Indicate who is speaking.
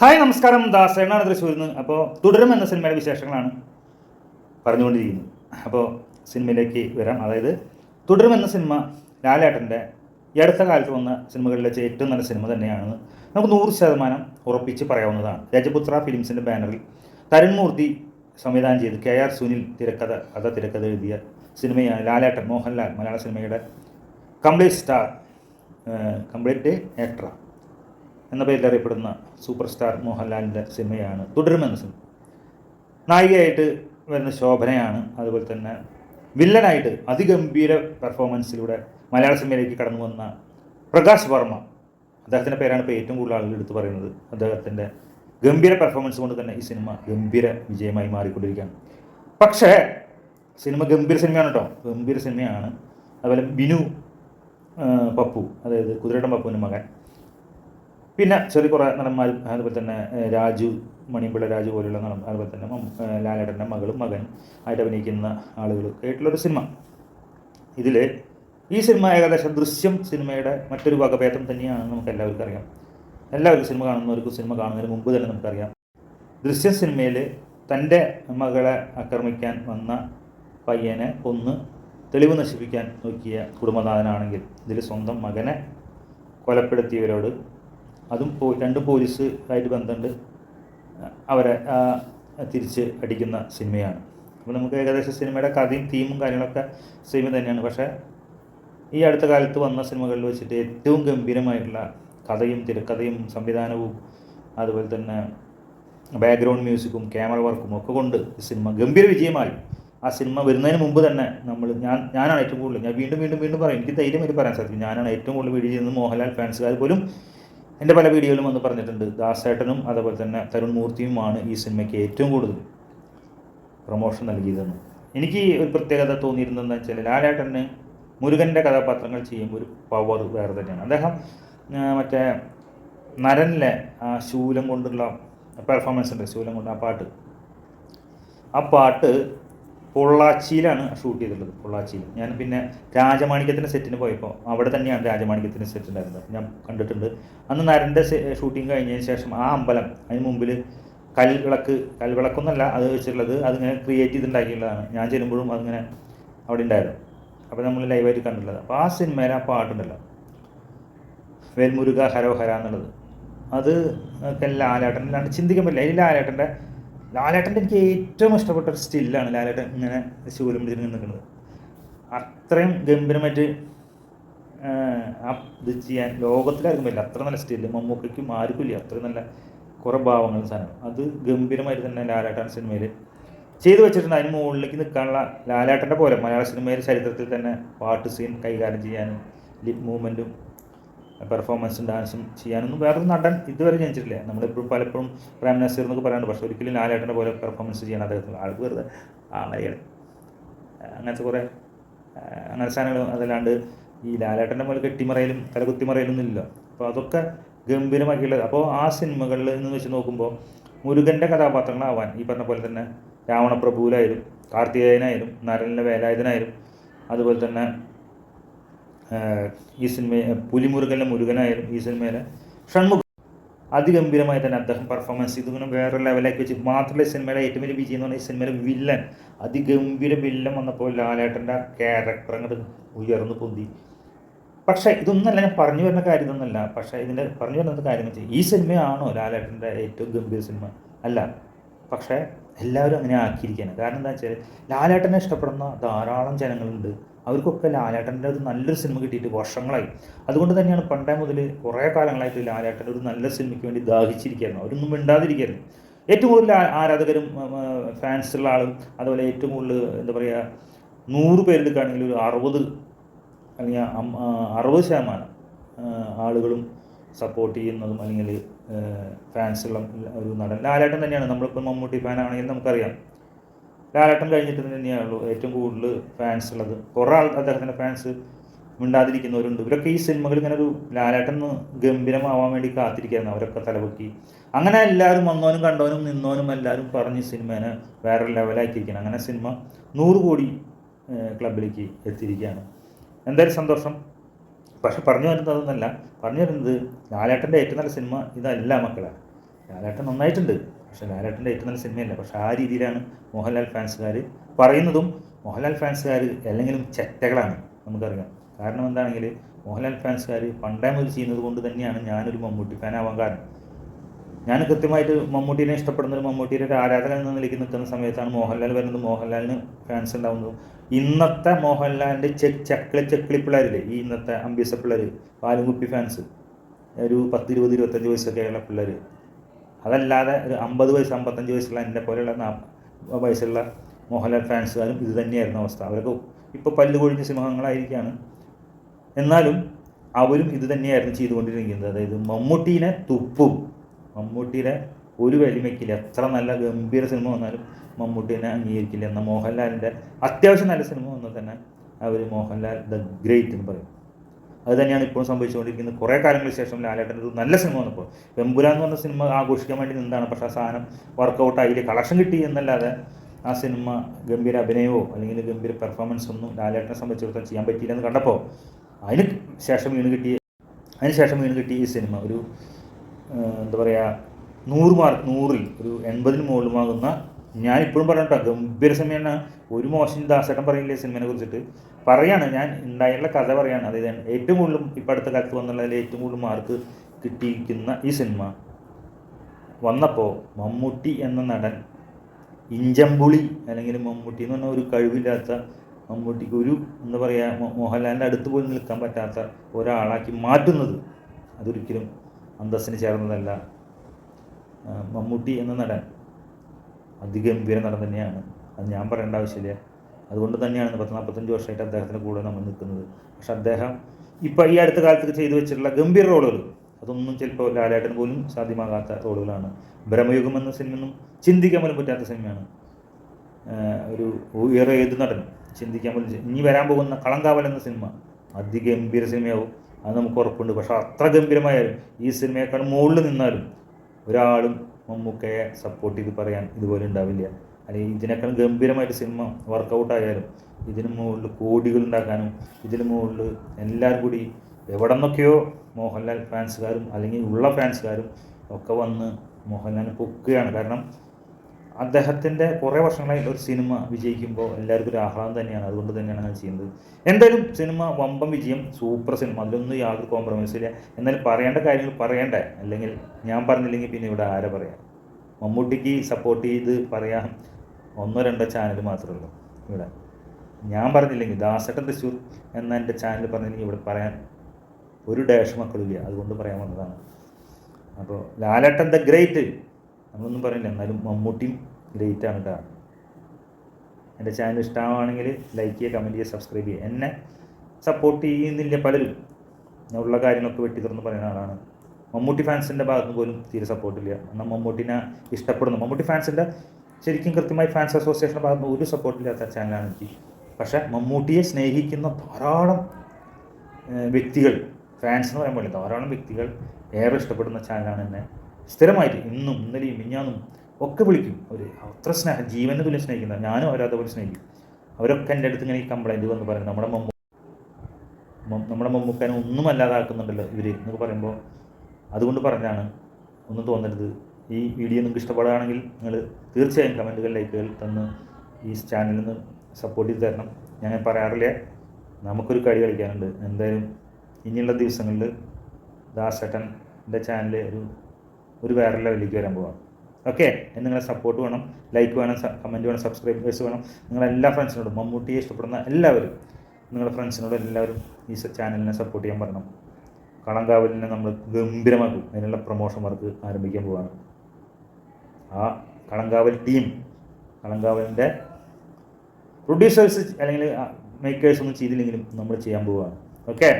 Speaker 1: Hi നമസ്കാരം. ദാസേനാണ് തൃശ്ശൂരിൽ നിന്ന് അപ്പോൾ തുടരും എന്ന സിനിമയുടെ വിശേഷങ്ങളാണ് പറഞ്ഞുകൊണ്ടിരിക്കുന്നത്. അപ്പോൾ സിനിമയിലേക്ക് വരാം. അതായത് തുടരും എന്ന സിനിമ ലാലേട്ടന്റെ ഈ അടുത്ത കാലത്ത് വന്ന സിനിമകളിലെ ഏറ്റവും നല്ല സിനിമ തന്നെയാണെന്ന് നമുക്ക് നൂറ് ശതമാനം ഉറപ്പിച്ച് പറയാവുന്നതാണ്. രജപുത്ര ഫിലിംസിന്റെ ബാനറിൽ തരുൺമൂർത്തി സംവിധാനം ചെയ്ത് കെ ആർ സുനിൽ തിരക്കഥ കഥ തിരക്കഥ എഴുതിയ സിനിമയാണ് ലാലേട്ടൻ മോഹൻലാൽ മലയാള സിനിമയുടെ കംപ്ലീറ്റ് സ്റ്റാർ കംപ്ലീറ്റ് ആക്ടർ എന്ന പേരിൽ അറിയപ്പെടുന്ന സൂപ്പർ സ്റ്റാർ മോഹൻലാലിന്റെ സിനിമയാണ് തുടരുമെന്ന സിനിമ. നായികയായിട്ട് വരുന്ന ശോഭനയാണ് അതുപോലെ തന്നെ വില്ലനായിട്ട് അതിഗംഭീര പെർഫോമൻസിലൂടെ മലയാള സിനിമയിലേക്ക് കടന്നു വന്ന പ്രകാശ് വർമ്മ. അദ്ദേഹത്തിന്റെ പേരാണ് ഇപ്പോൾ ഏറ്റവും കൂടുതൽ ആളുകൾ എടുത്തു പറയുന്നത്. അദ്ദേഹത്തിന്റെ ഗംഭീര പെർഫോമൻസ് കൊണ്ട് തന്നെ ഈ സിനിമ ഗംഭീര വിജയമായി മാറിക്കൊണ്ടിരിക്കുകയാണ്. പക്ഷേ സിനിമ ഗംഭീര സിനിമയാണ് കേട്ടോ. ഗംഭീര സിനിമയാണ്. അതുപോലെ ബിനു പപ്പു അതായത് കുതിരട്ടൻ പപ്പുവിന്റെ മകൻ. പിന്നെ ചെറിയ കുറേ നടന്മാരും അതുപോലെ തന്നെ രാജു മണിമ്പിള്ള രാജു പോലുള്ള നടൻ അതുപോലെ തന്നെ ലാലേട്ടന്റെ മകളും മകൻ ആയിട്ട് അഭിനയിക്കുന്ന ആളുകൾ ആയിട്ടുള്ളൊരു സിനിമ. ഇതിൽ ഈ സിനിമ ഏകദേശം ദൃശ്യം സിനിമയുടെ മറ്റൊരു വകഭേദം തന്നെയാണെന്ന് നമുക്ക് എല്ലാവർക്കും അറിയാം. എല്ലാവർക്കും സിനിമ കാണുന്നവർക്കും സിനിമ കാണുന്നതിന് മുമ്പ് തന്നെ നമുക്കറിയാം. ദൃശ്യം സിനിമയിൽ തന്റെ മകളെ ആക്രമിക്കാൻ വന്ന പയ്യനെ ഒന്ന് തെളിവ് നശിപ്പിക്കാൻ നോക്കിയ കുടുംബനാഥനാണെങ്കിൽ ഇതിൽ സ്വന്തം മകനെ കൊലപ്പെടുത്തിയവരോട് അതും രണ്ട് പോലീസ് ആയിട്ട് ബന്ധമുണ്ട്. അവരെ തിരിച്ച് അടിക്കുന്ന സിനിമയാണ്. അപ്പോൾ നമുക്ക് ഏകദേശം സിനിമയുടെ കഥയും തീമും കാര്യങ്ങളൊക്കെ സെയിം തന്നെയാണ്. പക്ഷേ ഈ അടുത്ത കാലത്ത് വന്ന സിനിമകളിൽ വെച്ചിട്ട് ഏറ്റവും ഗംഭീരമായിട്ടുള്ള കഥയും തിരക്കഥയും സംവിധാനവും അതുപോലെ തന്നെ ബാക്ക്ഗ്രൗണ്ട് മ്യൂസിക്കും ക്യാമറ വർക്കും ഒക്കെ കൊണ്ട് ഈ സിനിമ ഗംഭീര വിജയമായി. ആ സിനിമ വരുന്നതിന് മുമ്പ് തന്നെ നമ്മൾ ഞാൻ ഞാനാണ് ഏറ്റവും കൂടുതൽ ഞാൻ വീണ്ടും വീണ്ടും വീണ്ടും പറയും. എനിക്ക് ധൈര്യമായിട്ട് പറയാൻ സാധിക്കും. ഞാനാണ് ഏറ്റവും കൂടുതൽ വീഡിയോ ചെയ്യുന്നത് മോഹൻലാൽ ഫാൻസുകാർ പോലും എന്റെ പല വീഡിയോയിലും വന്ന് പറഞ്ഞിട്ടുണ്ട്. ദാസേട്ടനും അതുപോലെ തന്നെ തരുൺ മൂർത്തിയുമാണ് ഈ സിനിമയ്ക്ക് ഏറ്റവും കൂടുതൽ പ്രൊമോഷൻ നൽകിയതെന്ന്. എനിക്ക് ഒരു പ്രത്യേകത തോന്നിയിരുന്നതെന്ന് വെച്ചാൽ ലാലേട്ടന് മുരുകന്റെ കഥാപാത്രങ്ങൾ ചെയ്യുമ്പോൾ ഒരു പവർ വേറെ തന്നെയാണ്. അദ്ദേഹം മറ്റേ നരനിലെ ആ ശൂലം കൊണ്ടുള്ള പെർഫോമൻസ് ഉണ്ട് ശൂലം കൊണ്ട് ആ പാട്ട്. ആ പാട്ട് പൊള്ളാച്ചിയിലാണ് ഷൂട്ട് ചെയ്തിട്ടുള്ളത് പൊള്ളാച്ചിയിൽ. ഞാൻ പിന്നെ രാജമാണിക്യത്തിന്റെ സെറ്റിന് പോയപ്പോൾ അവിടെ തന്നെയാണ് രാജമാണിക്യത്തിന്റെ സെറ്റ് ഉണ്ടായിരുന്നത്. ഞാൻ കണ്ടിട്ടുണ്ട്. അന്ന് നരന്റെ ഷൂട്ടിംഗ് കഴിഞ്ഞതിന് ശേഷം ആ അമ്പലം അതിന് മുമ്പിൽ കൽവിളക്ക് കൽവിളക്കൊന്നല്ല അത് വെച്ചിട്ടുള്ളത് അതിങ്ങനെ ക്രിയേറ്റ് ചെയ്തുണ്ടാക്കിയുള്ളതാണ് ഞാൻ ചെല്ലുമ്പോഴും അതിങ്ങനെ അവിടെ ഉണ്ടായിരുന്നു. അപ്പോൾ നമ്മൾ ലൈവായിട്ട് കണ്ടിട്ടുള്ളത്. അപ്പോൾ ആ സിനിമയിൽ ആ പാട്ടുണ്ടല്ലോ വേൽമുരുക ഹരോഹര എന്നുള്ളത്. അത് ലാലേട്ടൻ ചിന്തിക്കാൻ പറ്റില്ല. അതിൽ ലാലേട്ടന്റെ ലാലേട്ടന്റെ എനിക്ക് ഏറ്റവും ഇഷ്ടപ്പെട്ട ഒരു സ്റ്റില്ലാണ് ലാലേട്ടൻ ഇങ്ങനെ ശൂലം പിടിച്ച് നിൽക്കുന്നത് അത്രയും ഗംഭീരമായിട്ട് ആ ഇത് ചെയ്യാൻ ലോകത്തിലാർക്കും പറ്റില്ല. അത്ര നല്ല സ്റ്റില്ല്. മമ്മൂക്കയ്ക്കും ആർക്കും ഇല്ല. അത്രയും നല്ല കുറേ ഭാവങ്ങൾ സാധനം. അത് ഗംഭീരമായിട്ട് തന്നെ ലാലേട്ടൻ സിനിമയിൽ ചെയ്തു വെച്ചിട്ടുണ്ട്. അതിന് മുകളിലേക്ക് നിൽക്കാനുള്ള ലാലേട്ടന്റെ പോലെ മലയാള സിനിമയിൽ ചരിത്രത്തിൽ തന്നെ പാട്ട് സീൻ കൈകാര്യം ചെയ്യാനും ലിപ് മൂവ്മെന്റും പെർഫോമൻസും ഡാൻസും ചെയ്യാനൊന്നും വേറൊരു നടൻ ഇതുവരെ ജനിച്ചിട്ടില്ല. നമ്മളിപ്പോഴും പലപ്പോഴും പ്രേം നസീർ എന്നൊക്കെ പറയാറുണ്ട് പക്ഷേ ഒരിക്കലും ലാലേട്ടന്റെ പോലെ പെർഫോമൻസ് ചെയ്യാൻ അദ്ദേഹത്തിന് ആൾക്ക് വെറുതെ ആളെയാണ് അങ്ങനത്തെ കുറേ അങ്ങനെ സാധനങ്ങൾ അതല്ലാണ്ട് ഈ ലാലേട്ടന്റെ പോലെ കെട്ടിമറയിലും തലകുത്തിമറയിലും ഒന്നും ഇല്ല. അപ്പോൾ അതൊക്കെ ഗംഭീരമാക്കിയുള്ളത് അപ്പോൾ ആ സിനിമകളിൽ നിന്ന് വെച്ച് നോക്കുമ്പോൾ മുരുകന്റെ കഥാപാത്രങ്ങളാവാൻ ഈ പറഞ്ഞ പോലെ തന്നെ രാവണപ്രഭുവിലായാലും കാർത്തികേയനായാലും നരനിലെ വേലായുധനായാലും അതുപോലെ തന്നെ ഈ സിനിമ പുലിമുരുകനിലെ മുരുകനായാലും ഈ സിനിമയിലെ ഷൺമുഖം അതിഗംഭീരമായി തന്നെ അദ്ദേഹം പെർഫോമൻസ് ചെയ്തു. ഇങ്ങനെ വേറെ ലെവലാക്കി വെച്ച് മാത്രമല്ല സിനിമയിലെ ഏറ്റവും വലിയ വിജയം എന്ന് പറഞ്ഞാൽ ഈ സിനിമയിലെ വില്ലൻ അതിഗംഭീര വില്ലൻ വന്നപ്പോൾ ലാലേട്ടന്റെ ക്യാരക്ടർ അങ്ങോട്ട് ഉയർന്നു പൊന്തി. പക്ഷേ ഇതൊന്നല്ല ഞാൻ പറഞ്ഞു വരുന്ന കാര്യം ഇതൊന്നല്ല. പക്ഷേ ഇതിന്റെ പറഞ്ഞു വരുന്ന കാര്യം വെച്ചാൽ ഈ സിനിമയാണോ ലാലേട്ടന്റെ ഏറ്റവും ഗംഭീര സിനിമ? അല്ല. പക്ഷേ എല്ലാവരും അങ്ങനെ ആക്കിയിരിക്കുകയാണ്. കാരണം എന്താ വെച്ചാൽ ലാലേട്ടനെ ഇഷ്ടപ്പെടുന്ന ധാരാളം ജനങ്ങളുണ്ട്. അവർക്കൊക്കെ ലാലേട്ടന്റെ ഒരു നല്ലൊരു സിനിമ കിട്ടിയിട്ട് വർഷങ്ങളായി. അതുകൊണ്ട് തന്നെയാണ് പണ്ടേ മുതൽ കുറേ കാലങ്ങളായിട്ട് ലാലേട്ടന്റെ ഒരു നല്ല സിനിമയ്ക്ക് വേണ്ടി ദാഹിച്ചിരിക്കുകയായിരുന്നു. അവരൊന്നും മിണ്ടാതിരിക്കുകയായിരുന്നു. ഏറ്റവും കൂടുതൽ ആരാധകരും ഫാൻസുള്ള ആളും അതുപോലെ ഏറ്റവും കൂടുതൽ എന്താ പറയുക നൂറ് പേരെടുക്കുകയാണെങ്കിൽ ഒരു അറുപത് അല്ലെങ്കിൽ അറുപത് ശതമാനം ആളുകളും സപ്പോർട്ട് ചെയ്യുന്നതും അല്ലെങ്കിൽ ഫാൻസുള്ള ഒരു നടൻ. ലാലേട്ടൻ തന്നെയാണ്. നമ്മളിപ്പോൾ മമ്മൂട്ടി ഫാൻ ആണെങ്കിൽ നമുക്കറിയാം. ലാലേട്ടൻ കഴിഞ്ഞിട്ട് തന്നെയാണുള്ളൂ ഏറ്റവും കൂടുതൽ ഫാൻസ് ഉള്ളത് കുറേ ആൾ അദ്ദേഹത്തിന്റെ ഫാൻസ് മിണ്ടാതിരിക്കുന്നവരുണ്ട്. ഇവരൊക്കെ ഈ സിനിമകൾ ഇങ്ങനെ ഒരു ലാലേട്ടൻ ഗംഭീരമാവാൻ വേണ്ടി കാത്തിരിക്കുകയായിരുന്നു. അവരൊക്കെ തലപൊക്കി. അങ്ങനെ എല്ലാവരും വന്നവനും കണ്ടവനും നിന്നവനും എല്ലാവരും പറഞ്ഞ് സിനിമേനെ വേറെ ലെവലാക്കിയിരിക്കുകയാണ് അങ്ങനെ സിനിമ നൂറ് കോടി ക്ലബിലേക്ക് എത്തിയിരിക്കുകയാണ്. എന്തായാലും സന്തോഷം. പക്ഷെ പറഞ്ഞു വരുന്നത് അതൊന്നല്ല. പറഞ്ഞു വരുന്നത് ലാലേട്ടന്റെ ഏറ്റവും നല്ല സിനിമ ഇതല്ല മക്കളെ. ലാലേട്ടൻ നന്നായിട്ടുണ്ട്. പക്ഷെ ലാലേട്ടന്റെ ഏറ്റവും നല്ല സിനിമയല്ല. പക്ഷെ ആ രീതിയിലാണ് മോഹൻലാൽ ഫാൻസുകാർ പറയുന്നതും മോഹൻലാൽ ഫാൻസുകാർ അല്ലെങ്കിലും ചെറ്റകളാണ് നമുക്കറിയാം. കാരണം എന്താണെങ്കിൽ മോഹൻലാൽ ഫാൻസുകാർ പണ്ടേ ചെയ്യുന്നത് കൊണ്ട് തന്നെയാണ് ഞാനൊരു മമ്മൂട്ടി ഫാനാവാൻ കാരണം. ഞാൻ കൃത്യമായിട്ട് മമ്മൂട്ടീനെ ഇഷ്ടപ്പെടുന്ന ഒരു മമ്മൂട്ടിയുടെ ഒരു ആരാധകൻ എന്ന നിലയ്ക്ക് നിൽക്കുന്ന സമയത്താണ് മോഹൻലാൽ വരുന്നത്. മോഹൻലാലിന് ഫാൻസ് ഉണ്ടാവുന്നത്. ഇന്നത്തെ മോഹൻലാലിന്റെ ചെ ചക്കിളി ചക്കിളി പിള്ളേരില്ലേ ഈ ഇന്നത്തെ അംബീസ പിള്ളേർ പാലുംകുപ്പി ഫാൻസ് ഒരു പത്ത് ഇരുപത് ഇരുപത്തഞ്ച് വയസ്സൊക്കെയുള്ള പിള്ളേർ അതല്ലാതെ ഒരു അമ്പത് വയസ്സ് അമ്പത്തഞ്ച് വയസ്സുള്ള എന്റെ പോലെയുള്ള വയസ്സുള്ള മോഹൻലാൽ ഫാൻസുകാരും ഇത് തന്നെയായിരുന്നു അവസ്ഥ. അവർക്ക് ഇപ്പോൾ പല്ല് കൊഴിഞ്ഞ സിംഹങ്ങളായിരിക്കുകയാണ് എന്നാലും അവരും ഇത് തന്നെയായിരുന്നു ചെയ്തുകൊണ്ടിരിക്കുന്നത്. അതായത് മമ്മൂട്ടീനെ തുപ്പും. മമ്മൂട്ടിയുടെ ഒരു വലിമയ്ക്കില്ല. എത്ര നല്ല ഗംഭീര സിനിമ വന്നാലും മമ്മൂട്ടിയെ അംഗീകരിക്കില്ല എന്ന മോഹൻലാലിന്റെ അത്യാവശ്യം നല്ല സിനിമ വന്നാൽ തന്നെ അവർ മോഹൻലാൽ ദ ഗ്രേറ്റ് എന്ന് പറയും. അത് തന്നെയാണ് ഇപ്പോൾ സംഭവിച്ചുകൊണ്ടിരിക്കുന്നത്. കുറേ കാലങ്ങൾക്ക് ശേഷം ലാലേട്ടൻ ഒരു നല്ല സിനിമ വന്നപ്പോൾ വെമ്പുരാൻ എന്ന് പറഞ്ഞ സിനിമ ആഘോഷിക്കാൻ വേണ്ടി നിന്നാണ് പക്ഷേ ആ സാധനം വർക്കൗട്ട് ആയില്ല? കളക്ഷൻ കിട്ടി എന്നല്ലാതെ ആ സിനിമ ഗംഭീര അഭിനയമോ അല്ലെങ്കിൽ ഗംഭീര പെർഫോമൻസ് ഒന്നും ലാലേട്ടനെ സംബന്ധിച്ചിടത്തോളം ചെയ്യാൻ പറ്റിയില്ലെന്ന് കണ്ടപ്പോൾ അതിന് ശേഷം വീണ് കിട്ടിയ അതിന് ശേഷം വീണ് കിട്ടിയ ഈ സിനിമ ഒരു എന്താ പറയുക നൂറ് മാർക്ക് നൂറിൽ ഒരു എൺപതിന് മുകളിലുമാകുന്ന ഞാൻ ഇപ്പോഴും പറയട്ടോ ഗംഭീര സിനിമയാണ്. ഒരു മോശം ദാസേട്ടൻ പറയില്ലേ സിനിമയെ കുറിച്ചിട്ട്? പറയാണ് ഞാൻ ഉണ്ടായിട്ടുള്ള കഥ പറയാണ്. അതായത് ഏറ്റവും കൂടുതലും ഇപ്പം അടുത്ത കാലത്ത് വന്നുള്ളതിൽ ഏറ്റവും കൂടുതൽ മാർക്ക് കിട്ടിയിരിക്കുന്ന ഈ സിനിമ. വന്നപ്പോൾ മമ്മൂട്ടി എന്ന നടൻ ഇഞ്ചമ്പുളി അല്ലെങ്കിൽ മമ്മൂട്ടി എന്ന് പറഞ്ഞാൽ ഒരു കഴിവില്ലാത്ത മമ്മൂട്ടിക്ക് ഒരു എന്താ പറയുക മോഹൻലാലിന്റെ അടുത്ത് പോയി നിൽക്കാൻ പറ്റാത്ത ഒരാളാക്കി മാറ്റുന്നത്. അതൊരിക്കലും അന്തസ്സിന് ചേർന്നതല്ല. മമ്മൂട്ടി എന്ന നടൻ അതിഗംഭീര നടൻ തന്നെയാണ്. അത് ഞാൻ പറയേണ്ട ആവശ്യമില്ല. അതുകൊണ്ട് തന്നെയാണ് പത്ത് നാൽപ്പത്തഞ്ച് വർഷമായിട്ട് അദ്ദേഹത്തിന്റെ കൂടെ നമ്മൾ നിൽക്കുന്നത്. പക്ഷെ അദ്ദേഹം ഇപ്പോൾ ഈ അടുത്ത കാലത്ത് ചെയ്തു വെച്ചിട്ടുള്ള ഗംഭീര റോളുകൾ അതൊന്നും ചിലപ്പോൾ ലാലേട്ടൻ പോലും സാധ്യമാകാത്ത റോളുകളാണ്. ബ്രഹ്മയുഗം എന്ന സിനിമയൊന്നും ചിന്തിക്കാൻ പോലും പറ്റാത്ത സിനിമയാണ്. ഒരു വേറെ ഏത് നടനും ചിന്തിക്കാൻ പോലും ഇനി വരാൻ പോകുന്ന കളങ്കാവൽ എന്ന സിനിമ അതിഗംഭീര സിനിമയാവും. അത് നമുക്ക് ഉറപ്പുണ്ട്. പക്ഷെ അത്ര ഗംഭീരമായാലും ഈ സിനിമയേക്കാൾ മുകളിൽ നിന്നാലും ഒരാളും മമ്മൂക്കയെ സപ്പോർട്ട് ചെയ്ത് പറയാൻ ഇതുപോലെ ഉണ്ടാവില്ല. അല്ലെങ്കിൽ ഇതിനേക്കാൾ ഗംഭീരമായിട്ട് സിനിമ വർക്കൗട്ട് ആയാലും ഇതിന് മുകളിൽ കോടികൾ ഉണ്ടാക്കാനും ഇതിന് മുകളിൽ എല്ലാവരും കൂടി എവിടെ നിന്നൊക്കെയോ മോഹൻലാൽ ഫാൻസുകാരും അല്ലെങ്കിൽ ഉള്ള ഫാൻസുകാരും ഒക്കെ വന്ന് മോഹൻലാലിനെ പൊക്കുകയാണ്. കാരണം അദ്ദേഹത്തിന്റെ കുറേ വർഷങ്ങളായി ഒരു സിനിമ വിജയിക്കുമ്പോൾ എല്ലാവർക്കും ഒരു ആഹ്ലാദം തന്നെയാണ്. അതുകൊണ്ട് തന്നെയാണ് ഞാൻ ചെയ്യുന്നത്. എന്തായാലും സിനിമ വമ്പം വിജയം സൂപ്പർ സിനിമ അതിലൊന്നും യാതൊരു കോംപ്രമൈസും ഇല്ല. എന്നാലും പറയേണ്ട കാര്യങ്ങൾ പറയണ്ടേ? അല്ലെങ്കിൽ ഞാൻ പറഞ്ഞില്ലെങ്കിൽ പിന്നെ ഇവിടെ ആരെ പറയാം? മമ്മൂട്ടിക്ക് സപ്പോർട്ട് ചെയ്ത് പറയാൻ ഒന്നോ രണ്ടോ ചാനൽ മാത്രമേ ഉള്ളൂ ഇവിടെ. ഞാൻ പറഞ്ഞില്ലെങ്കിൽ ദാസട്ടൻ തൃശ്ശൂർ എന്ന എന്റെ ചാനൽ പറഞ്ഞില്ലെങ്കിൽ ഇവിടെ പറയാൻ ഒരു ഡേഷ് മക്കളില്ല. അതുകൊണ്ട് പറയാൻ വന്നതാണ്. അപ്പോൾ ലാലേട്ടൻ ദ ഗ്രേറ്റ് നമ്മളൊന്നും പറയില്ല. എന്നാലും മമ്മൂട്ടിയും ഗ്രേറ്റ് ആണ് കേട്ടോ എന്റെ ചാനൽ ഇഷ്ടമാണെങ്കിൽ ലൈക്ക് ചെയ്യുക കമന്റ് ചെയ്യുക സബ്സ്ക്രൈബ് ചെയ്യുക. എന്നെ സപ്പോർട്ട് ചെയ്യുന്നില്ല പലരും ഞാൻ ഉള്ള കാര്യങ്ങളൊക്കെ വെട്ടി തുറന്ന് പറയുന്ന ആളാണ്. മമ്മൂട്ടി ഫാൻസിന്റെ ഭാഗത്തുനിന്ന് പോലും തീരെ സപ്പോർട്ടില്ല എന്നാൽ മമ്മൂട്ടിനെ ഇഷ്ടപ്പെടുന്നു. മമ്മൂട്ടി ഫാൻസിന്റെ ശരിക്കും കൃത്യമായി ഫാൻസ് അസോസിയേഷന്റെ ഭാഗത്തുനിന്ന് ഒരു സപ്പോർട്ടില്ലാത്ത ചാനലാണ് എനിക്ക്. പക്ഷേ മമ്മൂട്ടിയെ സ്നേഹിക്കുന്ന ധാരാളം വ്യക്തികൾ ഫാൻസ് എന്ന് പറ്റില്ല ധാരാളം വ്യക്തികൾ ഏറെ ഇഷ്ടപ്പെടുന്ന ചാനലാണ് എന്നെ. സ്ഥിരമായിട്ട് ഇന്നും ഇന്നലെയും മിഞ്ഞാന്നും ഒക്കെ വിളിക്കും അവർ അത്ര സ്നേഹം ജീവനെ തുല്യം സ്നേഹിക്കുന്ന ഞാനും അവരെ അതുപോലെ സ്നേഹിക്കും. അവരൊക്കെ എന്റെ അടുത്ത് ഇങ്ങനെ ഈ കംപ്ലൈന്റ് വന്ന് പറയും നമ്മുടെ മമ്മൂ നമ്മുടെ മമ്മൂക്കാനെ ഒന്നും അല്ലാതാക്കുന്നുണ്ടല്ലോ ഇവർ എന്നൊക്കെ പറയുമ്പോൾ അതുകൊണ്ട് പറഞ്ഞാണ് ഒന്നും തോന്നരുത്. ഈ വീഡിയോ നിങ്ങൾക്ക് ഇഷ്ടപ്പെടുകയാണെങ്കിൽ നിങ്ങൾ തീർച്ചയായും കമന്റുകൾ ലൈക്കുകൾ തന്ന് ഈ ചാനലിൽ നിന്ന് സപ്പോർട്ട് ചെയ്ത് തരണം. ഞാൻ പറയാറില്ല നമുക്കൊരു കളി കളിക്കാനുണ്ട്. എന്തായാലും ഇനിയുള്ള ദിവസങ്ങളിൽ ദാസേട്ടന്റെ ചാനലിൽ ഒരു ഒരു വേറെ ലെവലിലേക്ക് വരാൻ പോവാം. ഓക്കെ നിങ്ങളെ സപ്പോർട്ട് വേണം ലൈക്ക് വേണം കമന്റ് വേണം സബ്സ്ക്രൈബേഴ്സ് വേണം. നിങ്ങളെല്ലാ ഫ്രണ്ട്സിനോടും മമ്മൂട്ടിയെ ഇഷ്ടപ്പെടുന്ന എല്ലാവരും നിങ്ങളുടെ ഫ്രണ്ട്സിനോട് എല്ലാവരും ഈ ചാനലിനെ സപ്പോർട്ട് ചെയ്യാൻ പറയണം. കളങ്കാവലിനെ നമ്മൾ ഗംഭീരമാക്കും. അതിനുള്ള പ്രൊമോഷൻ വർക്ക് ആരംഭിക്കാൻ പോവാണ്. ആ കളങ്കാവൽ ടീം കളങ്കാവലിന്റെ പ്രൊഡ്യൂസേഴ്സ് അല്ലെങ്കിൽ മേക്കേഴ്സ് ഒന്നും ചെയ്തില്ലെങ്കിലും നമ്മൾ ചെയ്യാൻ പോവുകയാണ് ഓക്കെ